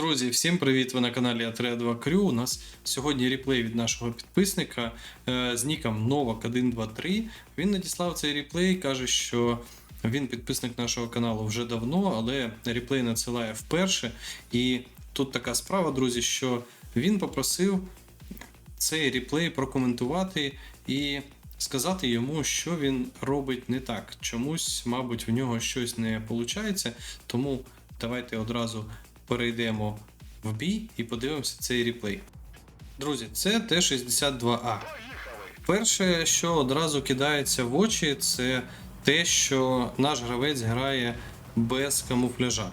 Друзі, всім привіт! Ви на каналі Атреа2 Crew. У нас сьогодні реплей від нашого підписника е, з ніком Novak123. Він надіслав цей реплей, каже, що він підписник нашого каналу вже давно, але реплей надсилає вперше. І тут така справа, друзі, що він попросив цей реплей прокоментувати і сказати йому, що він робить не так. Чомусь, мабуть, в нього щось не виходить. Тому давайте одразу перейдемо в бій і подивимося цей реплей. Друзі, це Т-62А. Перше, що одразу кидається в очі, це те, що наш гравець грає без камуфляжа.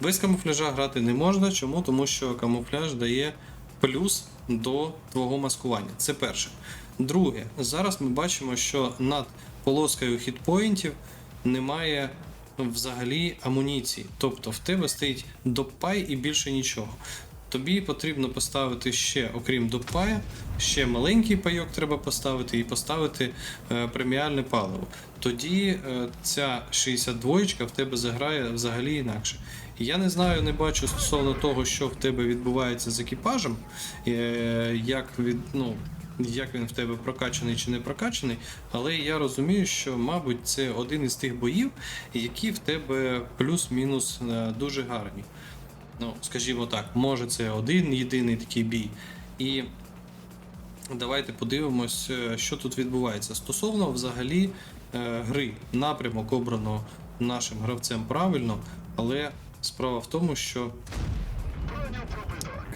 Без камуфляжа грати не можна. Чому? Тому що камуфляж дає плюс до твого маскування. Це перше. Друге, зараз ми бачимо, що над полоскою хітпоінтів немає взагалі амуніції. Тобто в тебе стоїть допай і більше нічого. Тобі потрібно поставити ще, окрім допая, ще маленький пайок треба поставити і поставити е, преміальне паливо. Тоді е, ця 62 в тебе заграє взагалі інакше. Я не знаю, не бачу стосовно того, що в тебе відбувається з екіпажем, е, як від, ну, як він в тебе прокачаний чи не прокачаний, але я розумію, що, мабуть, це один із тих боїв, які в тебе плюс-мінус е, дуже гарні. Ну, скажімо так, може це один єдиний такий бій. І давайте подивимось, е, що тут відбувається. Стосовно взагалі е, гри, напрямок обрано нашим гравцем правильно, але справа в тому, що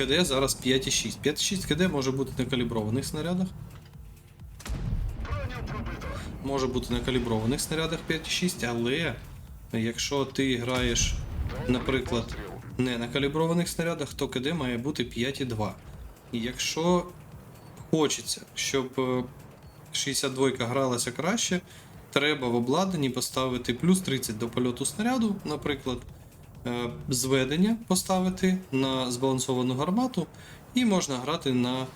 КД зараз 5,6. 5,6 КД може бути на каліброваних снарядах. Може бути на каліброваних снарядах 5,6, але якщо ти граєш, наприклад, не на каліброваних снарядах, то КД має бути 5,2. І якщо хочеться, щоб е, 62 гралася краще, треба в обладнанні поставити плюс 30 до польоту снаряду, наприклад, е, зведення поставити на збалансовану гармату, і можна грати на,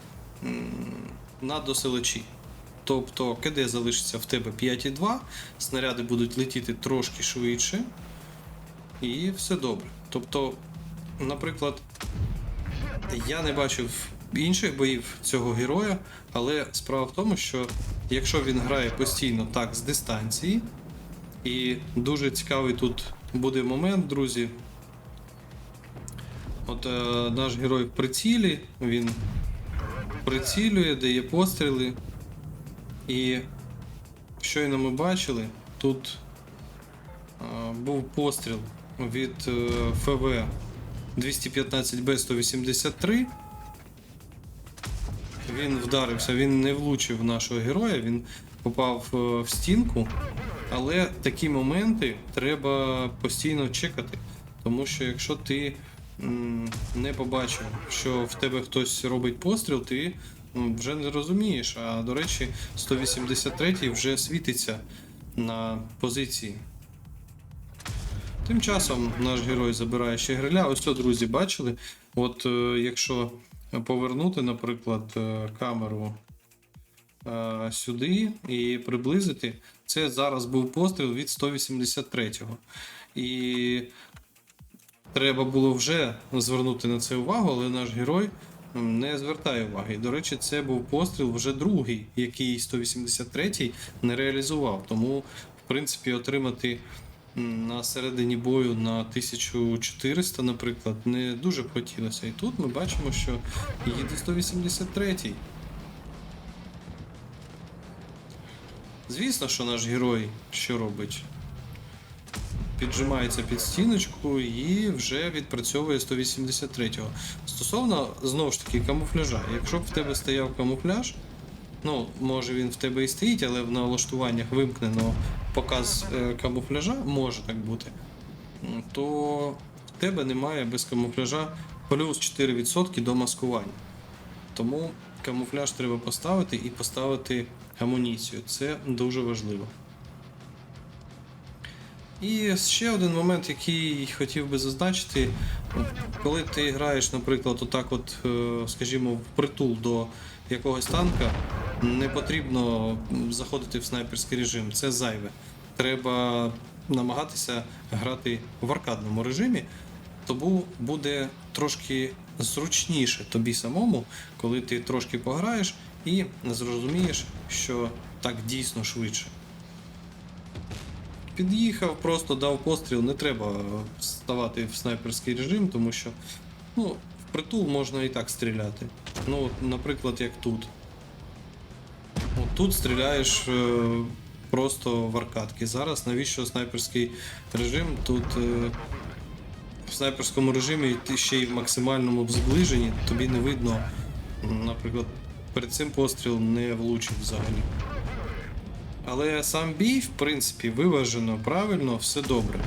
на доселечі. Тобто КД залишиться в тебе 5,2, снаряди будуть летіти трошки швидше, і все добре. Тобто, наприклад, я не бачив інших боїв цього героя, але справа в тому, що якщо він грає постійно так з дистанції, і дуже цікавий тут буде момент, друзі. От е, наш герой в прицілі, він прицілює, дає постріли. І щойно ми бачили, тут е, був постріл від е, ФВ 215Б183. Він вдарився, він не влучив нашого героя, він попав е, в стінку. Але такі моменти треба постійно чекати. Тому що якщо ти не побачив, що в тебе хтось робить постріл, ти вже не розумієш. А до речі, 183 вже світиться на позиції. Тим часом наш герой забирає ще гриля. Ось що, друзі, бачили. От е, якщо повернути, наприклад, е, камеру сюди і приблизити, це зараз був постріл від 183-го. І треба було вже звернути на це увагу, але наш герой не звертає уваги. До речі, це був постріл вже другий, який 183-й не реалізував. Тому, в принципі, отримати на середині бою на 1400, наприклад, не дуже б хотілося. І тут ми бачимо, що їде 183-й. Звісно, що наш герой що робить? Піджимається під стіночку і вже відпрацьовує 183-го. Стосовно знову ж таки камуфляжа. Якщо б в тебе стояв камуфляж, ну, може він в тебе і стоїть, але в налаштуваннях вимкнено показ е, камуфляжа, може так бути, то в тебе немає без камуфляжа плюс 4% до маскування. Тому камуфляж треба поставити і поставити амуніцію. Це дуже важливо. І ще один момент, який хотів би зазначити, коли ти граєш, наприклад, отак, от, е, скажімо, в притул до якогось танка, не потрібно заходити в снайперський режим, це зайве. Треба намагатися грати в аркадному режимі, Тому буде трошки зручніше тобі самому, коли ти трошки пограєш і зрозумієш, що так дійсно швидше. Під'їхав, просто дав постріл, не треба ставати в снайперський режим, тому що ну, в притул можна і так стріляти. Ну, от, наприклад, як тут. От тут стріляєш е, просто в аркадки. Зараз навіщо снайперський режим? Тут е, в снайперському режимі ти ще й в максимальному зближенні, тобі не видно, наприклад, перед цим постріл не влучив взагалі. Але сам бій, в принципі, виважено, правильно, все добре.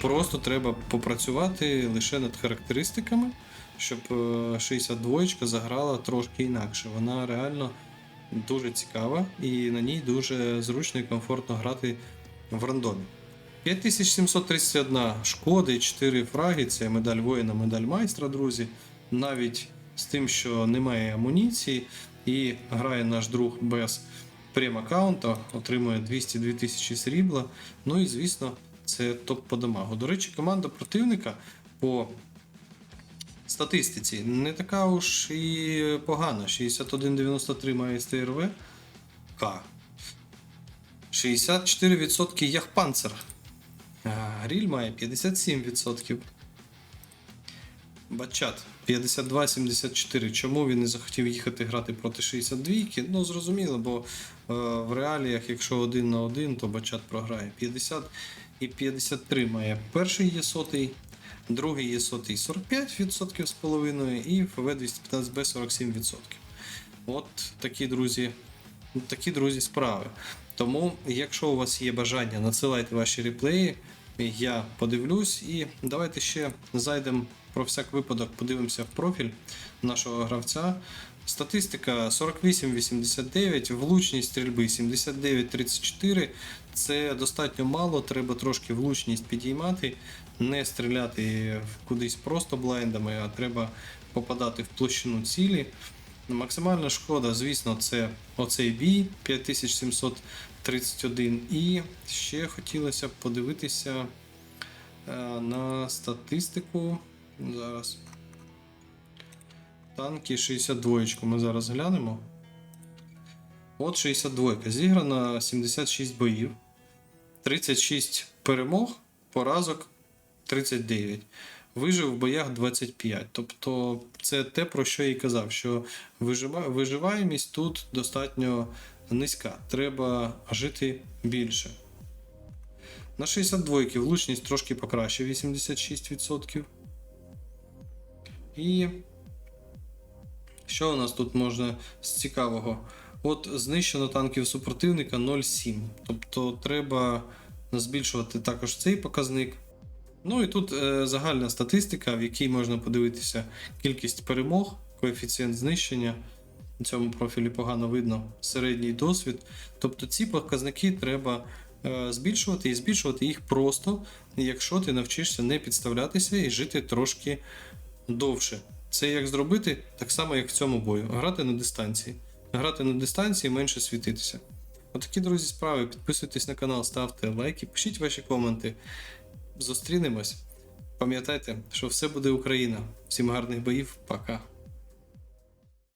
Просто треба попрацювати лише над характеристиками, щоб е, 62 заграла трошки інакше. Вона реально дуже цікава і на ній дуже зручно і комфортно грати в рандомі. 5731 шкоди, 4 фраги, це медаль воїна, медаль майстра, друзі. Навіть з тим, що немає амуніції, і грає наш друг без прем-аккаунта, отримує 202 тисячі срібла. Ну і звісно, це топ по дамагу. До речі, команда противника по статистиці не така уж і погана. 61,93 має СТРВ. К. 64% Яхпанцер. Гріль має 57%. Бачат 52-74. Чому він не захотів їхати грати проти 62-ки? Ну, зрозуміло, бо е, в реаліях, якщо один на один, то Бачат програє. 50 і 53 має перший є сотий, другий є сотий 45% з половиною, і ФВ 215Б 47%. От такі друзі, такі друзі справи. Тому, якщо у вас є бажання, надсилайте ваші реплеї. Я подивлюсь і давайте ще зайдемо про всяк випадок, подивимося в профіль нашого гравця. Статистика 48-89, влучність стрільби 79-34. Це достатньо мало, треба трошки влучність підіймати, не стріляти кудись просто блайндами, а треба попадати в площину цілі. Максимальна шкода, звісно, це оцей бій 5731. І ще хотілося б подивитися е, на статистику. Зараз. Танки 62 ми зараз глянемо. От 62 зіграно 76 боїв, 36 перемог, поразок 39. Вижив в боях 25. Тобто це те, про що я і казав, що вижива- виживаємість тут достатньо низька. Треба жити більше. На 62 влучність трошки покраще 86%. І що у нас тут можна з цікавого? От знищено танків супротивника 0,7. Тобто треба збільшувати також цей показник. Ну і тут е, загальна статистика, в якій можна подивитися кількість перемог, коефіцієнт знищення. На цьому профілі погано видно середній досвід. Тобто ці показники треба е, збільшувати і збільшувати їх просто, якщо ти навчишся не підставлятися і жити трошки довше. Це як зробити так само, як в цьому бою. Грати на дистанції. Грати на дистанції менше світитися. Отакі, друзі, справи. Підписуйтесь на канал, ставте лайки, пишіть ваші коменти. Зустрінемось. Пам'ятайте, що все буде Україна. Всім гарних боїв, пока.